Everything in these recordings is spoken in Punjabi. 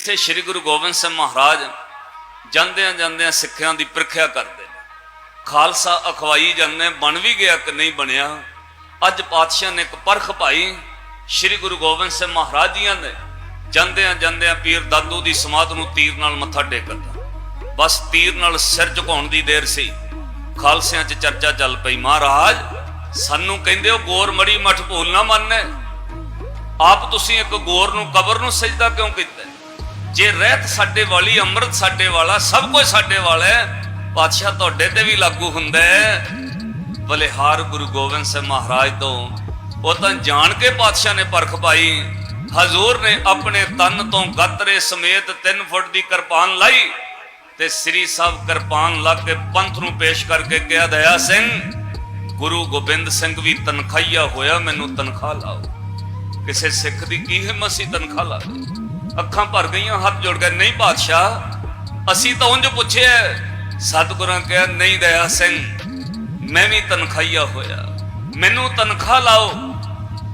ਇੱਥੇ ਸ੍ਰੀ ਗੁਰੂ ਗੋਬਿੰਦ ਸਿੰਘ ਮਹਾਰਾਜ ਜਾਂਦਿਆਂ ਜਾਂਦਿਆਂ ਸਿੱਖਿਆਂ ਦੀ ਪ੍ਰੀਖਿਆ ਕਰਦੇ ਨੇ। ਖਾਲਸਾ ਅਖਵਾਈ ਜਾਂਦੇ ਬਣ ਵੀ ਗਿਆ ਕਿ ਨਹੀਂ ਬਣਿਆ। ਅੱਜ ਪਾਤਸ਼ਾਹ ਨੇ ਇੱਕ ਪਰਖ ਪਾਈ, ਸ੍ਰੀ ਗੁਰੂ ਗੋਬਿੰਦ ਸਿੰਘ ਮਹਾਰਾਜ ਜੀਆਂ ਨੇ ਜਾਂਦਿਆਂ ਜਾਂਦਿਆਂ ਪੀਰ ਦਾਦੂ ਦੀ ਸਮਾਧ ਨੂੰ ਤੀਰ ਨਾਲ ਮੱਥਾ ਟੇਕਦਾ ਬਸ ਤੀਰ ਨਾਲ ਸਿਰ ਝੁਕਾਉਣ ਦੀ ਦੇਰ ਸੀ। ਖਾਲਸਿਆਂ 'ਚ ਚਰਚਾ ਚੱਲ ਪਈ, ਮਹਾਰਾਜ, ਸਾਨੂੰ ਕਹਿੰਦੇ ਹੋ ਗੋਰ ਮੜੀ ਮਠ ਭੂਲ ਨਾ ਮੰਨੇ? ਆਪ ਤੁਸੀਂ ਇੱਕ ਗੋਰ ਨੂੰ ਕਬਰ ਨੂੰ ਸਜਦਾ ਕਿਉਂ ਕੀਤਾ? ਜੇ ਰਹਿਤ ਸਾਡੇ ਵਾਲੀ, ਅੰਮ੍ਰਿਤ ਸਾਡੇ ਵਾਲਾ, ਸਭ ਕੁਝ ਸਾਡੇ ਵਾਲਾ ਹੈ ਪਾਤਸ਼ਾਹ ਤੁਹਾਡੇ ਤੇ ਵੀ ਲਾਗੂ ਹੁੰਦਾ ਹੈ। ਬਲਿਹਾਰ ਗੁਰੂ ਗੋਬਿੰਦ ਸਿੰਘ ਮਹਾਰਾਜ ਤੋਂ। ਉਹ ਤਾਂ ਜਾਣ ਕੇ ਪਾਤਸ਼ਾਹ ਨੇ ਪਰਖ ਪਾਈ। ਹਜ਼ੂਰ ਨੇ ਆਪਣੇ ਤਨ ਤੋਂ ਗਤਰੇ ਸਮੇਤ 3 ਫੁੱਟ ਦੀ ਕਿਰਪਾਨ ਲਾਈ ਤੇ ਸ੍ਰੀ ਸਾਹਿਬ ਕਿਰਪਾਨ ਲਾ ਕੇ ਪੰਥ ਨੂੰ ਪੇਸ਼ ਕਰਕੇ ਕਿਹਾ, ਦਇਆ ਸਿੰਘ, ਗੁਰੂ ਗੋਬਿੰਦ ਸਿੰਘ ਵੀ ਤਨਖਾਹੀਆ ਹੋਇਆ, ਮੈਨੂੰ ਤਨਖਾਹ ਲਾਓ। ਕਿਸੇ ਸਿੱਖ ਦੀ ਕੀ ਹਿੰਮਤ ਸੀ ਤਨਖਾਹ ਲਾ ਦੇ? ਅੱਖਾਂ ਭਰ ਗਈਆਂ, ਹੱਥ ਜੋੜ ਗਏ ਨਹੀਂ ਬਾਦਸ਼ਾਹ, ਅਸੀਂ ਤਾਂ ਉਂਝ ਪੁੱਛਿਆ ਸਤਿਗੁਰਾਂ ਕਿਹਾ, ਨਹੀਂ ਦਇਆ ਸਿੰਘ, ਮੈਂ ਵੀ ਤਨਖਾਹੀਆ ਹੋਇਆ। ਮੈਨੂੰ ਤਨਖਾਹ ਲਾਓ।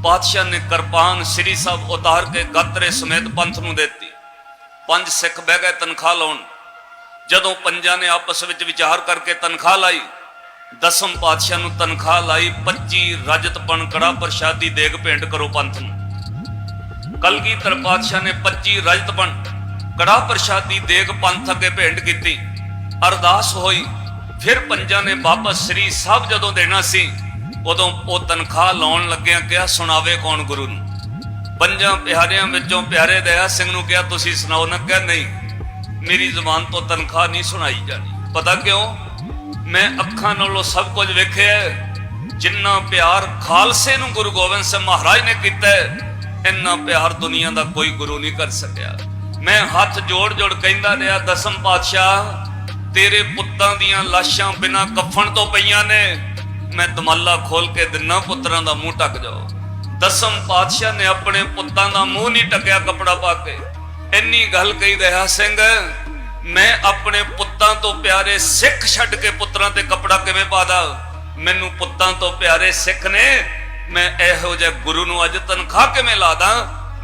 ਪਾਤਸ਼ਾਹ ਨੇ ਕਿਰਪਾਨ ਸ੍ਰੀ ਸਾਹਿਬ ਉਤਾਰ ਕੇ ਗਾਤਰੇ ਸਮੇਤ ਪੰਥ ਨੂੰ ਦਿੱਤੀ। ਪੰਜ ਸਿੱਖ ਬਹਿ ਗਏ ਤਨਖਾਹ ਲਾਉਣ। ਜਦੋਂ ਪੰਜਾਂ ਨੇ ਆਪਸ ਵਿੱਚ ਵਿਚਾਰ ਕਰਕੇ ਤਨਖਾਹ ਲਾਈ, ਦਸਮ ਪਾਤਸ਼ਾਹ ਨੂੰ ਤਨਖਾਹ ਲਾਈ 25 ਰਜਤ ਪਣ ਕੜਾ ਪ੍ਰਸ਼ਾਦੀ ਦੇਗ ਭੇਂਟ ਕਰੋ ਪੰਥ ਨੂੰ। ਕਲਗੀਧਰ ਪਾਤਸ਼ਾਹ ਨੇ 25 ਰਜਤ ਪਣ ਕੜਾ ਪ੍ਰਸ਼ਾਦੀ ਦੇਗ ਪੰਥ ਅੱਗੇ ਭੇਂਟ ਕੀਤੀ। ਅਰਦਾਸ ਹੋਈ, ਫਿਰ ਪੰਜਾਂ ਨੇ ਵਾਪਸ ਸ੍ਰੀ ਸਾਹਿਬ ਜਦੋਂ ਦੇਣਾ ਸੀ, ਉਦੋਂ ਉਹ ਤਨਖਾਹ ਲਾਉਣ ਲੱਗਿਆ ਕਿਹਾ, ਸੁਣਾਵੇ ਕੌਣ ਗੁਰੂ ਨੂੰ? ਪੰਜਾਂ ਪਿਆਰਿਆਂ ਵਿੱਚੋਂ ਪਿਆਰੇ ਦਇਆ ਸਿੰਘ ਨੂੰ ਕਿਹਾ, ਤੁਸੀਂ ਸੁਣਾਓ? ਨਾ ਕਿਹਾ, ਨਹੀਂ, ਮੇਰੀ ਜ਼ੁਬਾਨ ਤੋਂ ਤਨਖਾਹ ਨਹੀਂ ਸੁਣਾਈ ਜਾਣੀ। ਪਤਾ ਕਿਉਂ? ਮੈਂ ਅੱਖਾਂ ਨਾਲੋਂ ਸਭ ਕੁਝ ਵੇਖਿਆ ਜਿੰਨਾ ਪਿਆਰ ਖਾਲਸੇ ਨੂੰ ਗੁਰੂ ਗੋਬਿੰਦ ਸਿੰਘ ਮਹਾਰਾਜ ਨੇ ਕੀਤਾ ਇੰਨਾ ਪਿਆਰ ਦੁਨੀਆ ਦਾ ਕੋਈ ਗੁਰੂ ਨਹੀਂ ਕਰ ਸਕਿਆ। ਮੈਂ ਹੱਥ ਜੋੜ ਜੋੜ ਕਹਿੰਦਾ ਰਿਹਾ, ਦਸਮ ਪਾਤਸ਼ਾਹ, ਤੇਰੇ ਪੁੱਤਾਂ ਦੀਆਂ ਲਾਸ਼ਾਂ ਬਿਨਾਂ ਕਫਨ ਤੋਂ ਪਈਆਂ ਨੇ। ਮੈਂ ਦਮਾਲਾ ਖੋਲ ਕੇ ਦਿਨਾ ਪੁੱਤਰਾਂ ਦਾ ਮੂੰਹ ਟੱਕ ਜਾਓ ਦਸਮ ਪਾਤਸ਼ਾਹ ਨੇ ਆਪਣੇ ਪੁੱਤਾਂ ਦਾ ਮੂੰਹ ਨਹੀਂ ਟੱਕਿਆ ਕਪੜਾ ਪਾ ਕੇ। ਇੰਨੀ ਗੱਲ ਕਹੀ ਰਿਹਾ, ਸਿੰਘ, ਮੈਂ ਆਪਣੇ ਪੁੱਤਾਂ ਤੋਂ ਪਿਆਰੇ ਸਿੱਖ ਛੱਡ ਕੇ ਪੁੱਤਰਾਂ ਤੇ ਕਪੜਾ ਕਿਵੇਂ ਪਾਦਾ ਮੈਨੂੰ ਪੁੱਤਾਂ ਤੋਂ ਪਿਆਰੇ ਸਿੱਖ ਨੇ ਮੈਂ ਇਹੋ ਜਿਹੇ ਗੁਰੂ ਨੂੰ ਅੱਜ ਤਨਖਾਹ ਕਿਵੇਂ ਲਾਦਾ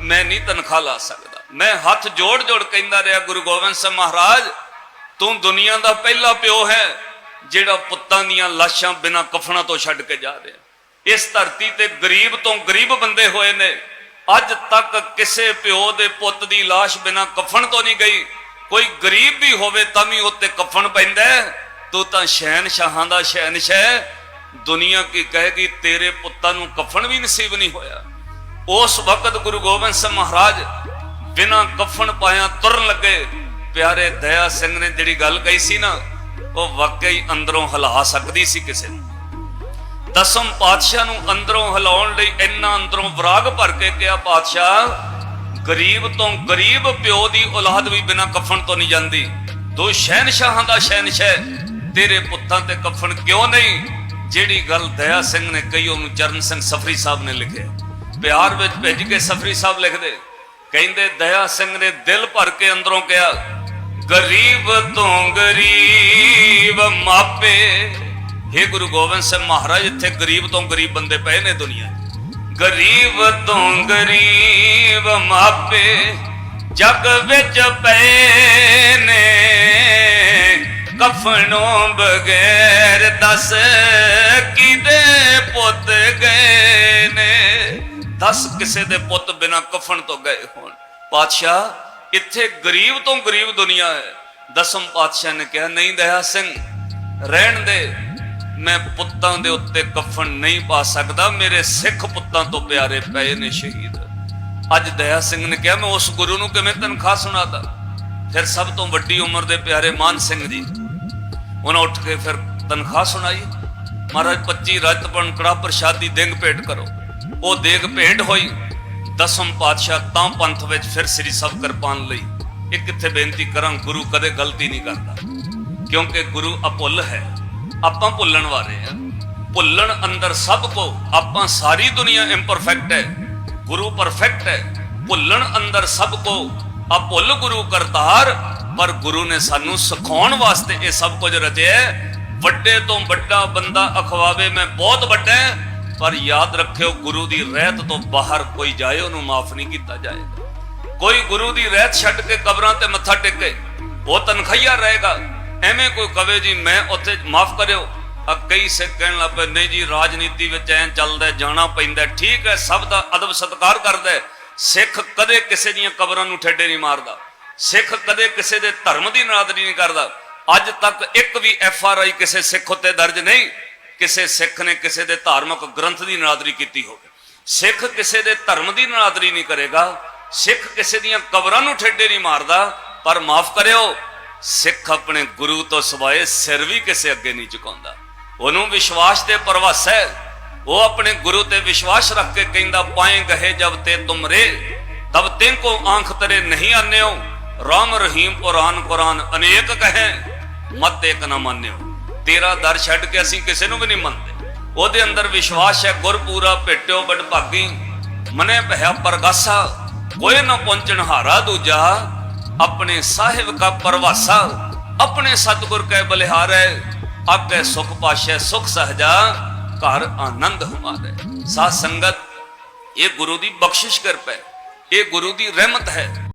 ਮੈਂ ਨਹੀਂ ਤਨਖਾਹ ਲਾ ਸਕਦਾ। ਮੈਂ ਹੱਥ ਜੋੜ ਜੋੜ ਕਹਿੰਦਾ ਰਿਹਾ, ਗੁਰੂ ਗੋਬਿੰਦ ਸਿੰਘ ਮਹਾਰਾਜ, ਤੂੰ ਦੁਨੀਆ ਦਾ ਪਹਿਲਾ ਪਿਓ ਹੈ, ਜਿਹੜਾ ਪੁੱਤਾਂ ਦੀਆਂ ਲਾਸ਼ਾਂ ਬਿਨਾਂ ਕਫਨਾਂ ਤੋਂ ਛੱਡ ਕੇ ਜਾ ਰਿਹਾ ਇਸ ਧਰਤੀ ਤੇ ਗਰੀਬ ਤੋਂ ਗਰੀਬ ਬੰਦੇ ਹੋਏ ਨੇ। ਅੱਜ ਤੱਕ ਕਿਸੇ ਪਿਓ ਦੇ ਪੁੱਤ ਦੀ ਲਾਸ਼ ਬਿਨਾਂ ਕਫਨ ਤੋਂ ਨਹੀਂ ਗਈ। ਕੋਈ ਗਰੀਬ ਵੀ ਹੋਵੇ ਤਾਂ ਵੀ ਉੱਤੇ ਕਫਨ ਪੈਂਦਾ ਤੂੰ ਤਾਂ ਸ਼ਹਿਨਸ਼ਾਹਾਂ ਦਾ ਸ਼ਹਿਨਸ਼ਾਹ ਦੁਨੀਆ ਕੀ ਕਹੇਗੀ, ਤੇਰੇ ਪੁੱਤਾਂ ਨੂੰ ਕਫਨ ਵੀ ਨਸੀਬ ਨਹੀਂ ਹੋਇਆ। ਉਸ ਵਕਤ ਗੁਰੂ ਗੋਬਿੰਦ ਸਿੰਘ ਮਹਾਰਾਜ ਬਿਨਾਂ ਕਫਨ ਪਾਇਆ ਤੁਰਨ ਲੱਗੇ। ਪਿਆਰੇ ਦਇਆ ਸਿੰਘ ਨੇ ਜਿਹੜੀ ਗੱਲ ਕਹੀ ਸੀ ਨਾ, ਉਹ ਵਾਕਈ ਅੰਦਰੋਂ ਹਿਲਾ ਸਕਦੀ ਸੀ ਕਿਸੇ ਨੂੰ। ਦਸਮ ਪਾਤਸ਼ਾਹ ਨੂੰ ਅੰਦਰੋਂ ਹਿਲਾਉਣ ਲਈ ਇੰਨਾ ਅੰਦਰੋਂ ਵਿਰਾਗ ਭਰ ਕੇ ਕਿਹਾ, ਪਾਤਸ਼ਾਹ, ਗਰੀਬ ਤੋਂ ਗਰੀਬ ਪਿਓ ਦੀ ਔਲਾਦ ਵੀ ਬਿਨਾਂ ਕਫਨ ਤੋਂ ਨਹੀਂ ਜਾਂਦੀ। ਦੋ ਸ਼ਹਿਨਸ਼ਾਹਾਂ ਦਾ ਸ਼ਹਿਨਸ਼ਾਹ। ਤੇਰੇ ਪੁੱਤਾਂ ਤੇ ਕਫਨ ਕਿਉਂ ਨਹੀਂ? ਜਿਹੜੀ ਗੱਲ ਦਇਆ ਸਿੰਘ ਨੇ ਕਹੀ, ਉਹਨੂੰ ਚਰਨ ਸਿੰਘ ਸਫਰੀ ਸਾਹਿਬ ਨੇ ਲਿਖਿਆ। ਪਿਆਰ ਵਿੱਚ ਭਿੱਜ ਕੇ ਸਫਰੀ ਸਾਹਿਬ ਲਿਖਦੇ, ਕਹਿੰਦੇ, ਦਇਆ ਸਿੰਘ ਨੇ ਦਿਲ ਭਰ ਕੇ ਅੰਦਰੋਂ ਕਿਹਾ, ਗਰੀਬ ਤੋਂ ਗਰੀਬ ਮਾਪੇ हे ਗੁਰੂ ਗੋਬਿੰਦ ਸਿੰਘ ਮਹਾਰਾਜ, ਇੱਥੇ ਗਰੀਬ ਤੋਂ ਗਰੀਬ ਬੰਦੇ ਪਏ ਨੇ ਦੁਨੀਆ ਗਰੀਬ ਤੋਂ ਗਰੀਬ ਮਾਪੇ ਜਗ ਵਿੱਚ ਪਏ ਨੇ। ਕਫਨੋਂ ਬਗੈਰ ਦੱਸ ਕਿਦੇ ਪੁੱਤ ਗਏ ਨੇ? ਦੱਸ ਕਿਸੇ ਦੇ ਪੁੱਤ ਬਿਨਾ ਕਫਨ ਤੋਂ ਗਏ ਹੋਣ। ਪਾਤਸ਼ਾਹ, ਇੱਥੇ ਗਰੀਬ ਤੋਂ ਗਰੀਬ ਦੁਨੀਆ ਹੈ। ਦਸਮ ਪਾਤਸ਼ਾਹ ਨੇ ਕਿਹਾ, ਨਹੀਂ ਦਇਆ ਸਿੰਘ, ਰਹਿਣ ਦੇ। ਮੈਂ ਪੁੱਤਾਂ ਦੇ ਉੱਤੇ ਕਫਨ ਨਹੀਂ ਪਾ ਸਕਦਾ। ਮੇਰੇ ਸਿੱਖ ਪੁੱਤਾਂ ਤੋਂ ਪਿਆਰੇ ਪਏ ਨੇ ਸ਼ਹੀਦ। ਅੱਜ ਦਇਆ ਸਿੰਘ ਨੇ ਕਿਹਾ, ਮੈਂ ਉਸ ਗੁਰੂ ਨੂੰ ਕਿਵੇਂ ਤਨਖਾਹ ਸੁਣਾਦਾ? ਫਿਰ ਸਭ ਤੋਂ ਵੱਡੀ ਉਮਰ ਦੇ ਪਿਆਰੇ ਮਾਨ ਸਿੰਘ ਜੀ ਉਹਨਾਂ ਉੱਠ ਕੇ ਫਿਰ ਤਨਖਾਹ ਸੁਣਾਈ। ਮਹਾਰਾਜ 25 ਰਜਤ ਪਣ ਪ੍ਰਸ਼ਾਦੀ ਦੇਗ ਭੇਟ ਕਰੋ। ਉਹ ਦੇਗ ਭੇਟ ਹੋਈ, ਦਸਮ ਪਾਤਸ਼ਾਹ ਤਾਂ ਪੰਥ ਵਿੱਚ ਫਿਰ ਸ੍ਰੀ ਸਭ ਕਿਰਪਾਨ ਲਈ। ਇੱਕ ਇੱਥੇ ਬੇਨਤੀ ਕਰਾਂ, ਗੁਰੂ ਕਦੇ ਗਲਤੀ ਨਹੀਂ ਕਰਦਾ। ਕਿਉਂਕਿ ਗੁਰੂ ਅਭੁੱਲ ਹੈ। ਆਪਾਂ ਭੁੱਲਣ ਵਾਲੇ ਆ। ਭੁੱਲਣ ਅੰਦਰ ਸਭ ਕੋ, ਆਪਾਂ ਸਾਰੀ ਦੁਨੀਆ ਇੰਪਰਫੈਕਟ ਹੈ। ਗੁਰੂ ਪਰਫੈਕਟ ਹੈ। ਭੁੱਲਣ ਅੰਦਰ ਸਭ ਕੋ ਆ ਭੁੱਲ ਗੁਰੂ ਕਰਤਾਰ ਪਰ ਗੁਰੂ ਨੇ ਸਾਨੂੰ ਸਿਖਾਉਣ ਵਾਸਤੇ ਇਹ ਸਭ ਕੁਝ ਰਚਿਆ ਵੱਡੇ ਤੋਂ ਵੱਡਾ ਬੰਦਾ ਅਖਵਾਵੇ, ਮੈਂ ਬਹੁਤ ਵੱਡਾ ਪਰ ਯਾਦ ਰੱਖਿਓ, ਗੁਰੂ ਦੀ ਰਹਿਤ ਤੋਂ ਬਾਹਰ ਕੋਈ ਜਾਏ, ਉਹਨੂੰ ਮਾਫ ਨਹੀਂ ਕੀਤਾ ਜਾਏਗਾ ਕੋਈ ਗੁਰੂ ਦੀ ਰਹਿਤ ਛੱਡ ਕੇ ਕਬਰਾਂ ਤੇ ਮੱਥਾ ਟੇਕੇ, ਉਹ ਤਨਖਈਆ ਰਹੇਗਾ। ਐਵੇਂ ਕੋਈ ਕਵੇ ਜੀ, ਮੈਂ ਉੱਥੇ ਮਾਫ ਕਰਿਓ। ਆ ਕਈ ਸਿੱਖ ਕਹਿਣ ਲੱਗ ਪਏ, ਨਹੀਂ ਜੀ, ਰਾਜਨੀਤੀ ਵਿੱਚ ਐਂ ਚੱਲਦਾ ਜਾਣਾ ਪੈਂਦਾ ਠੀਕ ਹੈ, ਸਭ ਦਾ ਅਦਬ ਸਤਕਾਰ ਕਰਦਾ ਸਿੱਖ ਕਦੇ ਕਿਸੇ ਦੀਆਂ ਕਬਰਾਂ ਨੂੰ ਠੇਡੇ ਨਹੀਂ ਮਾਰਦਾ। ਸਿੱਖ ਕਦੇ ਕਿਸੇ ਦੇ ਧਰਮ ਦੀ ਨਰਾਦਰੀ ਨਹੀਂ ਕਰਦਾ। ਅੱਜ ਤੱਕ ਇੱਕ ਵੀ ਐਫ ਆਰ ਆਈ ਕਿਸੇ ਸਿੱਖ ਉੱਤੇ ਦਰਜ ਨਹੀਂ। ਕਿਸੇ ਸਿੱਖ ਨੇ ਕਿਸੇ ਦੇ ਧਾਰਮਿਕ ਗ੍ਰੰਥ ਦੀ ਨਰਾਦਰੀ ਕੀਤੀ ਹੋਵੇ। ਸਿੱਖ ਕਿਸੇ ਦੇ ਧਰਮ ਦੀ ਨਰਾਦਰੀ ਨਹੀਂ ਕਰੇਗਾ। ਸਿੱਖ ਕਿਸੇ ਦੀਆਂ ਕਬਰਾਂ ਨੂੰ ਠੇਡੇ ਨਹੀਂ ਮਾਰਦਾ। ਪਰ ਮਾਫ ਕਰਿਓ, ਸਿੱਖ ਆਪਣੇ ਗੁਰੂ ਤੋਂ ਸਿਵਾਏ ਸਿਰ ਵੀ ਕਿਸੇ ਅੱਗੇ ਨਹੀਂ ਝੁਕਾਉਂਦਾ। ਉਹਨੂੰ ਵਿਸ਼ਵਾਸ ਤੇ ਪਰਵਾਸ ਹੈ। ਉਹ ਆਪਣੇ ਗੁਰੂ ਤੇ ਵਿਸ਼ਵਾਸ ਰੱਖ ਕੇ ਕਹਿੰਦਾ, ਪਾਏ ਗਏ ਜਬ ਤੇ ਤੁਮਰੇ ਤਬ ਤਿੰਕੋ ਆਂਖ ਤਰੇ ਨਹੀਂ ਆਨਿਓ। ਰਾਮ ਰਹੀਮ ਕੁਰਾਨ ਕੁਰਾਨ ਅਨੇਕ ਕਹੇ, ਮਤ ਇੱਕ ਨਾ ਮੰਨਿਓ। ਤੇਰਾ ਦਰ ਛੱਡ ਕੇ ਅਸੀਂ ਕਿਸੇ ਨੂੰ ਵੀ ਨਹੀਂ ਮੰਨਦੇ। ਉਹਦੇ ਅੰਦਰ ਵਿਸ਼ਵਾਸ ਹੈ, ਗੁਰ ਭੇਟਿਓ ਬੜ ਭਾਗੀ। ਮਨੇ ਭਇਆ ਪਰਗਾਸਾ, ਕੋਈ ਨਾ ਪਹੁੰਚਣ ਹਾਰਾ ਦੂਜਾ। ਆਪਣੇ ਸਾਹਿਬ ਕਾ ਪਰਵਾਸਾ, ਆਪਣੇ ਸਤਿਗੁਰ ਕੈ ਬਲਿਹਾਰੈ। ਆਗੇ ਸੁਖ ਪਾਸ਼ੈ, ਸੁਖ ਸਹਜਾ, ਘਰ ਆਨੰਦ ਹਮਾਰੇ। ਸਾਧ ਸੰਗਤ, ਇਹ ਗੁਰੂ ਦੀ ਬਖਸ਼ਿਸ਼ ਕਿਰਪਾ ਹੈ, ਇਹ ਗੁਰੂ ਦੀ ਰਹਿਮਤ ਹੈ।